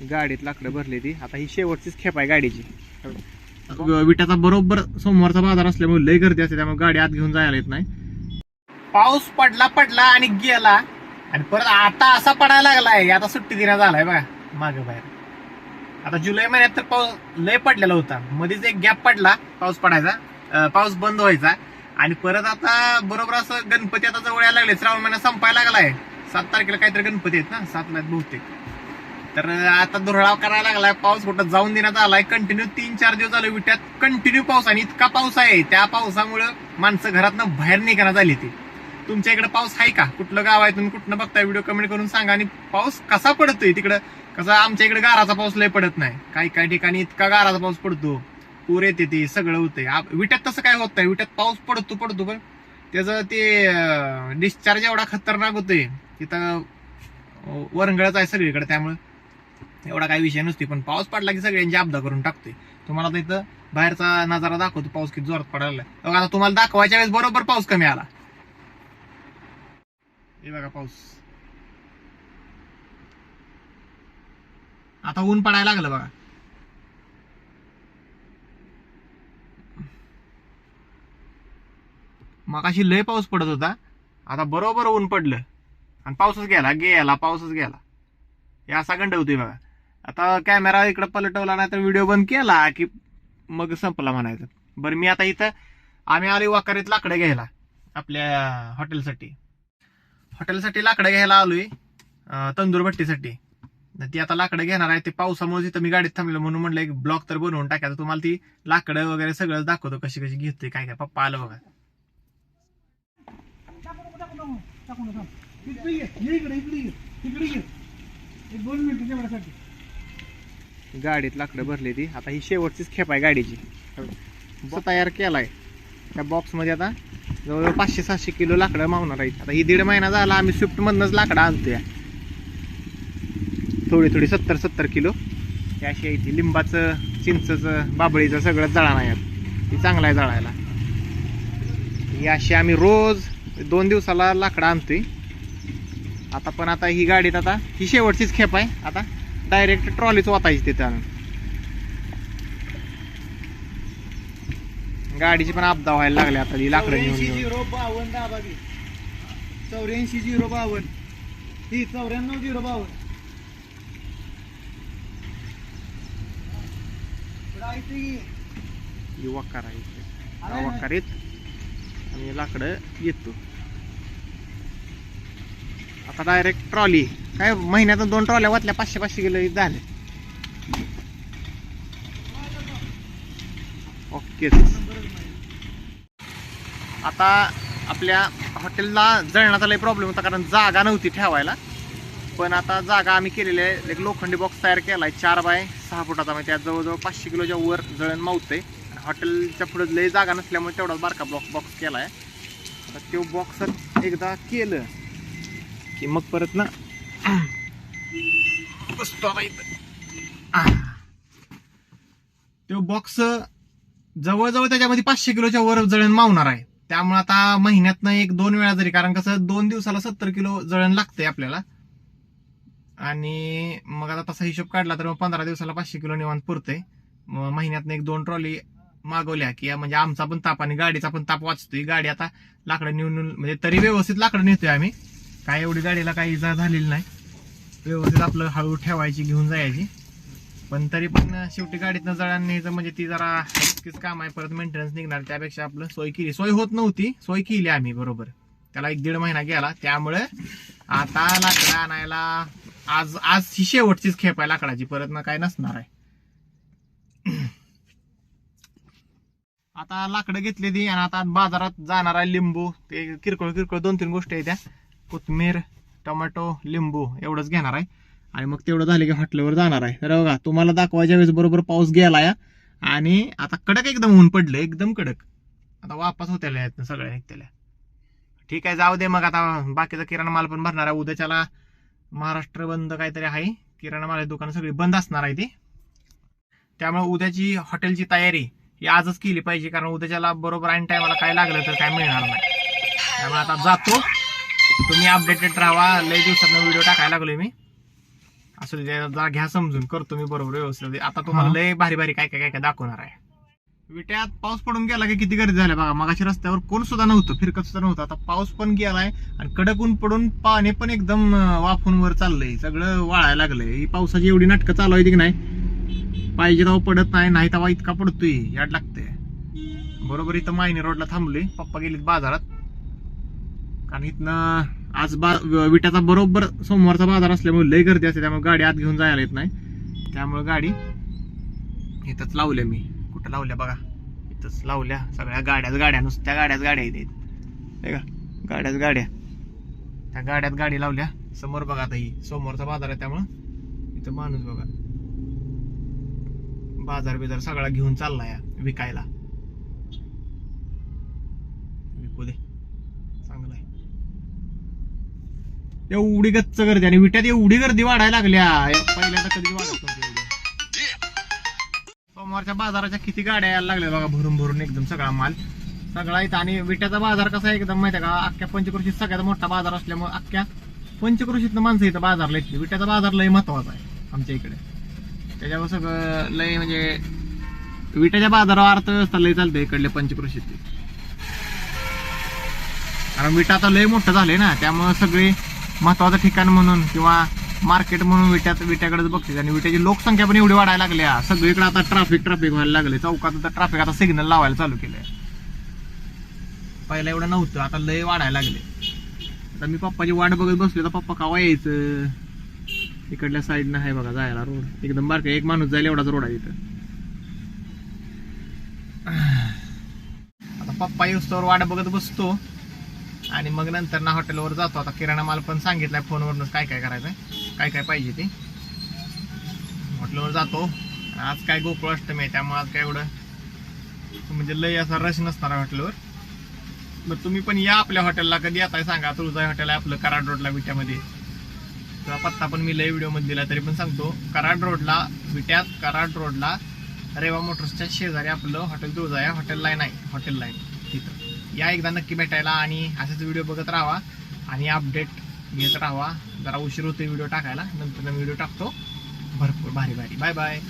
गाडीत लाकडं भरली ती. आता ही शेवटचीच खेप आहे गाडीची. विटाचा बरोबर सोमवारचा बाजार असल्यामुळे लय गर्दी असते त्यामुळे गाडी आत घेऊन जायला येत नाही. पाऊस पडला पडला आणि गेला. आणि परत आता असा पडायला लागलाय आता सुट्टी दिना झालाय बघा मागे बाहेर. आता जुलै महिन्यात तर पाऊस लय पडलेला होता. मध्येच एक गॅप पडला पाऊस पडायचा पाऊस बंद व्हायचा. आणि परत आता बरोबर असं गणपती आता जवळ यायला लागले श्रावण महिना संपायला लागलाय. सात तारखेला काहीतरी गणपती आहेत ना सात महिन्यात बहुतेक. तर आता धुरळाव करायला लागलाय. पाऊस कुठं जाऊन देण्यात आलाय. कंटिन्यू तीन चार दिवस झाले विट्यात. कंटिन्यू पाऊस आणि इतका पाऊस आहे. त्या पावसामुळं माणसं घरातनं बाहेर निघणार झाली ती. तुमच्या इकडे पाऊस आहे का? कुठलं गाव आहे? तुम्ही कुठनं बघताय? व्हिडिओ कमेंट करून सांगा. आणि पाऊस कसा पडतोय तिकडं? कसा आमच्या इकडे गाराचा पाऊस लय पडत नाही. काही काही ठिकाणी इतका गाराचा पाऊस पडतो. पूर येते ते सगळं होतंय. विट्यात तसं काय होत नाही. विट्यात पाऊस पडतो पडतो पण त्याचं ते डिस्चार्ज एवढा खतरनाक होतोय. तिथं वरंगळच आहे सगळीकडे. त्यामुळे एवढा काही विषय नसते पण पाऊस पडला की सगळ्यांची आपदा करून टाकतोय. तुम्हाला तर इथं बाहेरचा नजारा दाखवतो पाऊस किती जोरात पडायला बघा आता तुम्हाला दाखवायच्या वेळेस बरोबर पाऊस कमी आला. हे बघा पाऊस. आता ऊन पडायला लागलं बघा. मग अशी लय पाऊस पडत होता. आता बरोबर ऊन पडलं. आणि पाऊसच गेला गेला पाऊसच गेला. हे असा गंड होतोय बघा. आता कॅमेरा इकडे पलटवला नाही तर व्हिडिओ बंद केला की मग संपला म्हणायचं. बरं मी आता इथं आम्ही आलो वाकारीत लाकडं घ्यायला आपल्या हॉटेलसाठी. हॉटेलसाठी लाकडं घ्यायला आलोय तंदूर भट्टीसाठी. ती आता लाकडं घेणार आहे ते पावसामुळे तिथं मी गाडीत थांबलो म्हणून म्हणलं एक ब्लॉक तर बनवून टाकायचं. तुम्हाला ती लाकडं वगैरे सगळं दाखवतो कशी कशी घेते काय काय. पप्पा आलं बघा. इकडे ये इकडे इकडे ये. ये एक दोन मिनिटं गाडीत लाकडं भरली ती. आता ही शेवटचीच खेप आहे गाडीची. बॉक्स तयार केलाय. त्या बॉक्समध्ये आता जवळजवळ पाचशे सातशे किलो लाकडं मावणार आहेत. आता ही दीड महिना झाला आम्ही स्विफ्ट मधनच लाकडं आणतोय. थोडी थोडी सत्तर सत्तर किलो. ही अशी आहे ती लिंबाचं चिंचचं बाबळीचं सगळं जळा नाही ती चांगलं आहे जळायला. ही अशी आम्ही रोज दोन दिवसाला लाकडं आणतोय. आता पण आता ही गाडीत आता ही शेवटचीच खेप आहे. आता डायरेक्ट ट्रॉलीच वाचायची तिथं. गाडीची पण आपदा व्हायला लागली आता ही लाकडं घेऊन झिरो बावन्न दाबा चौऱ्याऐंशी झिरो बावन्न. ही चौऱ्याण्णव झिरो बावन्न. की. ही वकार आहे इथे. ना? वकारीत आणि लाकडं येतो. आता डायरेक्ट ट्रॉली काय महिन्यातून दोन ट्रॉल्या वाचल्या पाचशे पाचशे किलो झाले. ओके. आता आपल्या हॉटेलला जळण्याचा लई प्रॉब्लेम होता कारण जागा नव्हती ठेवायला. पण आता जागा आम्ही केलेली आहे. एक लोखंडी बॉक्स तयार केला आहे चार बाय सहा फुटाचा. म्हणजे त्यात जवळजवळ पाचशे किलोच्या वर जळण मावते हॉटेलच्या पुढे लई जागा नसल्यामुळे तेवढाच बारका ब्लॉक बॉक्स केला आहे तर तो बॉक्स एकदा केलं की मग परत ना तो बॉक्स जवळजवळ त्याच्यामध्ये पाचशे किलोच्या वर जळण मावणार आहे. त्यामुळे आता महिन्यातनं एक दोन वेळा जरी कारण कसं दोन दिवसाला सत्तर किलो जळण लागतंय आपल्याला. आणि मग आता तसा हिशोब काढला तर मग पंधरा दिवसाला पाचशे किलो निवांत पुरते मग महिन्यातनं एक दोन ट्रॉली मागवल्या की म्हणजे आमचा पण ताप आणि गाडीचा पण ताप वाचतोय. गाडी आता लाकडं नेऊन नेऊन- म्हणजे तरी व्यवस्थित लाकडं नेतोय आम्ही. काय एवढी गाडीला काही इजा झालेली नाही. व्यवस्थित आपलं हळू ठेवायची घेऊन जायची. पण तरी पण शेवटी गाडीतनं जळण न्यायचं म्हणजे ती जरा इतकीच काम आहे परत मेंटेनन्स निघणार. त्यापेक्षा आपलं सोय केली. सोय होत नव्हती सोय केली आम्ही बरोबर. त्याला एक दीड महिना गेला. त्यामुळे आता लाकडं आणायला आज आज ही शेवटचीच खेप आहे लाकडाची. परत ना काय नसणार आहे. आता लाकडं घेतली ती आणि आता बाजारात जाणार आहे लिंबू. ते किरकोळ किरकोळ दोन तीन गोष्टी आहेत त्या. कोथमीर टोमॅटो लिंबू एवढंच घेणार आहे. आणि मग तेवढं झालं की हॉटेलवर जाणार आहे. तर बघा तुम्हाला दाखवायच्या वेळेस बरोबर पाऊस गेला या आणि आता कडक एकदम ऊन पडलं एकदम कडक. आता वापस होत्याला आहेत सगळ्या निघतेल्या ठीक आहे जाऊ दे मग आता बाकीचा किराणा माल पण भरणार आहे. उद्याच्याला महाराष्ट्र बंद काहीतरी आहे. किराणा माल दुकानं सगळी बंद असणार आहे ती. त्यामुळे उद्याची हॉटेलची तयारी ही आजच केली पाहिजे कारण उद्याच्याला बरोबर ऐन टायमाला काय लागलं तर काय मिळणार नाही. त्यामुळे आता जातो. तुम्ही अपडेटेड राहा. लय दिवसात व्हिडिओ टाकायला लागलोय मी. असं जरा घ्या समजून. करतो मी बरोबर व्यवस्थित. आता तुम्हाला. लय भारी भारी काय काय काय काय दाखवणार आहे. विट्यात पाऊस पडून गेला की किती गर्दी झाल्या बघा. मगाशी रस्त्यावर कोण सुद्धा नव्हतं फिरकत सुद्धा नव्हतं. आता पाऊस पण गेलाय आणि कडक ऊन पडून पाणी पण एकदम वाफून वर चाललंय. सगळं वाळायला लागलंय. ही पावसाची एवढी नाटकं चालू आहे की नाही? पाहिजे तेव्हा पडत नाही नाही तेव्हा इतका पडतोय. याड लागते बरोबर इथं मायनी रोडला थांबलोय. पप्पा गेलेत बाजारात. कारण इथनं आज बा विट्याचा बरोबर सोमवारचा बाजार असल्यामुळे लय गर्दी असते त्यामुळे गाडी आत घेऊन जायला येत नाही. त्यामुळे गाडी इथंच लावल्या मी. कुठं लावल्या बघा? इथंच लावल्या सगळ्या गाड्याच गाड्या नुसत्या गाड्याच गाड्या इथे. का? गाड्याच गाड्या. त्या गाड्यात गाडी लावल्या. समोर बघा आता ही. सोमवारचा बाजार आहे त्यामुळं. इथं माणूस बघा. बाजार बिजार सगळा घेऊन चालला या विकायला विकू दे चांगलं आहे एवढी गच्च गर्दी आणि विट्यात एवढी गर्दी वाढायला लागल्या. पहिल्यांदा कधी वाढत सोमवारच्या बाजाराच्या किती गाड्या यायला लागल्या बघा भरून भरून एकदम सगळा माल. सगळा इथं आणि विट्याचा बाजार कसा आहे एकदम माहिती आहे का? अख्ख्या पंचकृषीत सगळ्यात मोठा बाजार असल्यामुळे अख्ख्या पंचकृषीतनं माणसं इथं बाजारला इथली विट्याचा बाजार लय महत्त्वाचा आहे आमच्या इकडे. त्याच्यावर सगळं लय म्हणजे विट्याच्या बाजारावर अर्थव्यवस्था लय चालते इकडले पंचकृषीत कारण विटा आता लय मोठं झालंय ना त्यामुळे सगळे महत्वाचं ठिकाण म्हणून किंवा मार्केट म्हणून विट्यात विट्याकडेच बघते. आणि विट्याची लोकसंख्या पण एवढी वाढायला लागल्या सगळीकडे आता ट्रॅफिक ट्रॅफिक व्हायला लागले. चौकात आता ट्रॅफिक आता सिग्नल लावायला चालू केलंय. पहिला एवढं नव्हतं. आता लय वाढायला लागले. आता मी पप्पाची वाट बघत बसली तर पप्पा कावा यायचं? इकडल्या साईडनं आहे बघा जायला रोड. एकदम बारका एक माणूस जायला एवढाच रोड आहे इथं. आता पप्पा येऊस्तवर वाट बघत बसतो. आणि मग नंतर ना हॉटेलवर जातो. आता किराणा माल पण सांगितलाय फोनवरूनच काय काय करायचंय काय काय पाहिजे ते. हॉटेलवर जातो. आज काय गोकुळ अष्टमी आहे त्यामुळे आज काय एवढं म्हणजे लय असा रश नसणार हॉटेलवर. मग तुम्ही पण या आपल्या हॉटेलला कधी येताय सांगा. तुळजा हॉटेल आहे आपलं कराड रोडला विट्यामध्ये. किंवा पत्ता पण मी लय व्हिडिओमध्ये दिला तरी पण सांगतो. कराड रोडला विट्यात कराड रोडला रेवा मोटर्सच्या शेजारी आपलं हॉटेल तुळजा आहे. हॉटेल लाईन आहे हॉटेल लाईन तिथं. या एकदा नक्की भेटायला आणि असेच व्हिडिओ बघत राहा आणि अपडेट घेत राहा जरा उशीर होतो व्हिडिओ टाकायला. नंतर व्हिडिओ टाकतो. भरपूर भारी भारी. Bye bye